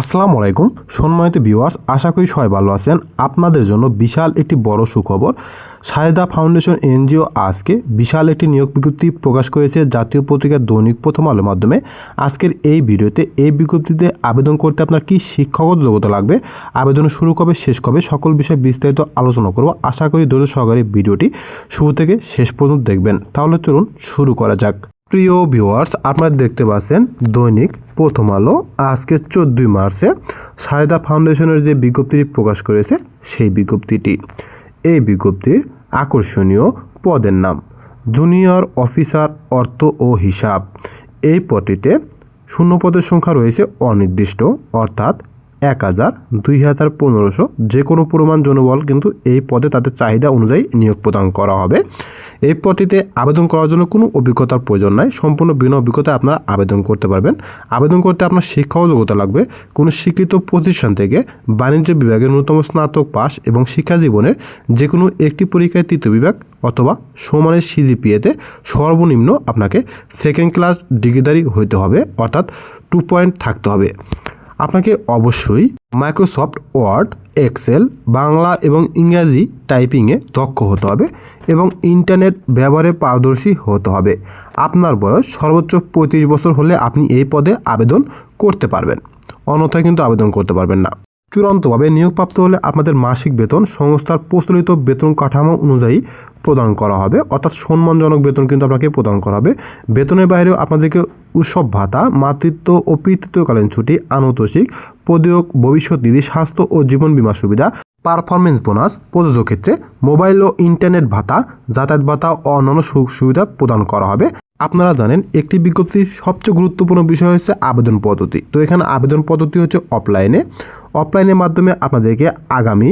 আসসালামু আলাইকুম, সম্মানিত ভিউয়ার্স, আশা করি সবাই ভালো আছেন। আপনাদের জন্য বিশাল একটি বড় সুখবর, সায়দা ফাউন্ডেশন এনজিও আজকে বিশাল একটি নিয়োগ বিজ্ঞপ্তি প্রকাশ করেছে জাতীয় পত্রিকা দৈনিক প্রথম আলোর মাধ্যমে। আজকের এই ভিডিওতে এই বিজ্ঞপ্তিতে আবেদন করতে আপনার কি শিক্ষাগত যোগ্যতা লাগবে, আবেদন শুরু কবে, শেষ কবে, সকল বিষয়ে বিস্তারিত আলোচনা করব। আশা করি ধৈর্য সহকারে ভিডিওটি শুরু থেকে শেষ পর্যন্ত দেখবেন। তাহলে চলুন শুরু করা যাক। প্রিয় ভিউয়ার্স, আপনারা দেখতে পাচ্ছেন দৈনিক প্রথম আলো, আজকে চোদ্দোই মার্চে সায়দা ফাউন্ডেশনের যে বিজ্ঞপ্তিটি প্রকাশ করেছে, সেই বিজ্ঞপ্তিটি। এই বিজ্ঞপ্তির আকর্ষণীয় পদের নাম, জুনিয়র অফিসার অর্থ ও হিসাব। এই পদটিতে শূন্য পদের সংখ্যা রয়েছে অনির্দিষ্ট, অর্থাৎ এক হাজার দুই হাজার পনেরোশো যে কোনো পরিমাণ জনবল কিন্তু এই পদে তাদের চাহিদা অনুযায়ী নিয়োগ প্রদান করা হবে। এই পদটিতে আবেদন করার জন্য কোনো অভিজ্ঞতার প্রয়োজন নাই। সম্পূর্ণ বিনা অভিজ্ঞতায় আপনারা আবেদন করতে পারবেন। আবেদন করতে আপনার শিক্ষাও যোগ্যতা লাগবে। কোনো স্বীকৃত প্রতিষ্ঠান থেকে বাণিজ্য বিভাগের ন্যূনতম স্নাতক পাস এবং শিক্ষা জীবনের যে কোনো একটি পরীক্ষায় তৃতীয় বিভাগ অথবা সমানের সিজিপিএতে সর্বনিম্ন আপনাকে সেকেন্ড ক্লাস ডিগ্রিদারি হইতে হবে, অর্থাৎ টু পয়েন্ট থাকতে হবে। আপনাকে অবশ্যই মাইক্রোসফট ওয়ার্ড এক্সেল বাংলা এবং ইংরাজি টাইপিংয়ে দক্ষ হতে হবে এবং ইন্টারনেট ব্যবহারে পারদর্শী হতে হবে। আপনার বয়স সর্বোচ্চ পঁয়ত্রিশ বছর হলে আপনি এই পদে আবেদন করতে পারবেন। অন্যথায় কিন্তু আবেদন করতে পারবেন না। চূড়ান্তভাবে নিয়োগপ্রাপ্ত হলে আপনাদের মাসিক বেতন সংস্থার প্রচলিত বেতন কাঠামো অনুযায়ী প্রদান করা হবে। অর্থাৎ সম্মানজনক বেতন কিন্তু আপনাকে প্রদান করা হবে। বেতনের বাইরেও আপনাদেরকে উৎসব ভাতা, মাতৃত্ব ও পিতৃত্বকালীন ছুটি, আনতোষিক পদীয়ক ভবিষ্যৎ নিধি, স্বাস্থ্য ও জীবন বীমা সুবিধা পারফরমেন্স বোনাস, প্রযোজ্য ক্ষেত্রে মোবাইল ও ইন্টারনেট ভাতা, যাতায়াত ভাতা ও অন্যান্য সুযোগ সুবিধা প্রদান করা হবে। আপনারা জানেন, একটি বিজ্ঞপ্তির সবচেয়ে গুরুত্বপূর্ণ বিষয় হচ্ছে আবেদন পদ্ধতি। তো এখানে আবেদন পদ্ধতি হচ্ছে অফলাইনে অফলাইনের মাধ্যমে আপনাদেরকে আগামী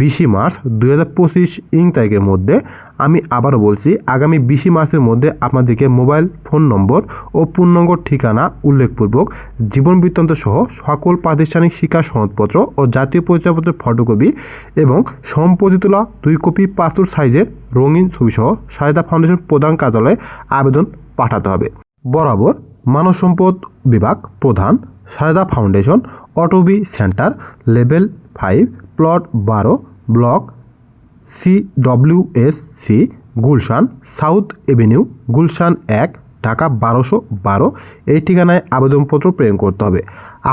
বিশে মার্চ দুই হাজার পঁচিশ ইং তারিখের মধ্যে আমি আবারও বলছি, আগামী বিশে মার্চের মধ্যে আপনাদেরকে মোবাইল ফোন নম্বর ও পূর্ণাঙ্গ ঠিকানা উল্লেখপূর্বক, জীবন বৃত্তান্ত সহ সকল প্রাতিষ্ঠানিক শিক্ষা সনদপত্র ও জাতীয় পরিচয়পত্রের ফটোকপি এবং সম্পাদিত তোলা দুই কপি পাসপোর্ট সাইজের রঙিন ছবিসহ সায়দা ফাউন্ডেশন প্রধান কার্যালয়ে আবেদন পাঠাতে হবে। বরাবর মানব সম্পদ বিভাগ প্রধান Sayeda foundation, Otobi centre, level five, plot বারো, block C W S C, Gulshan, south avenue, Gulshan এক, ঢাকা বারোশো বারো। এই ঠিকানায় আবেদনপত্র প্রেরণ করতে হবে।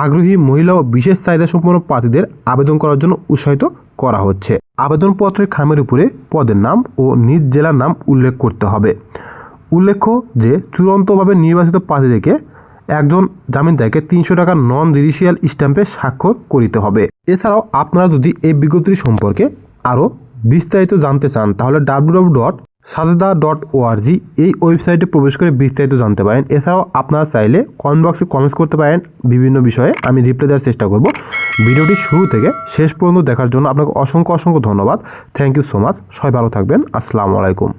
আগ্রহী মহিলা ও বিশেষ চাহিদা সম্পন্ন প্রার্থীদের আবেদন করার জন্য উৎসাহিত করা হচ্ছে। আবেদনপত্রের খামের উপরে পদের নাম ও নিজ জেলার নাম উল্লেখ করতে হবে। উল্লেখ্য যে, চূড়ান্তভাবে নির্বাচিত প্রার্থীদেরকে একজন জামিনদারকে তিনশো টাকার নন জুডিশিয়াল স্ট্যাম্পে স্বাক্ষর করিতে হবে। এছাড়াও আপনারা যদি এই বিজ্ঞপ্তি সম্পর্কে আরও বিস্তারিত জানতে চান, তাহলে W dot Sajeda dot ORG এই ওয়েবসাইটে প্রবেশ করে বিস্তারিত জানতে পারেন। এছাড়াও আপনারা চাইলে কমেন্ট বক্সে কমেন্টস করতে পারেন। বিভিন্ন বিষয়ে আমি রিপ্লাই দেওয়ার চেষ্টা করব। ভিডিওটি শুরু থেকে শেষ পর্যন্ত দেখার জন্য আপনাকে অসংখ্য অসংখ্য ধন্যবাদ। থ্যাংক ইউ সো মাচ সবাই ভালো থাকবেন। আসসালামু আলাইকুম।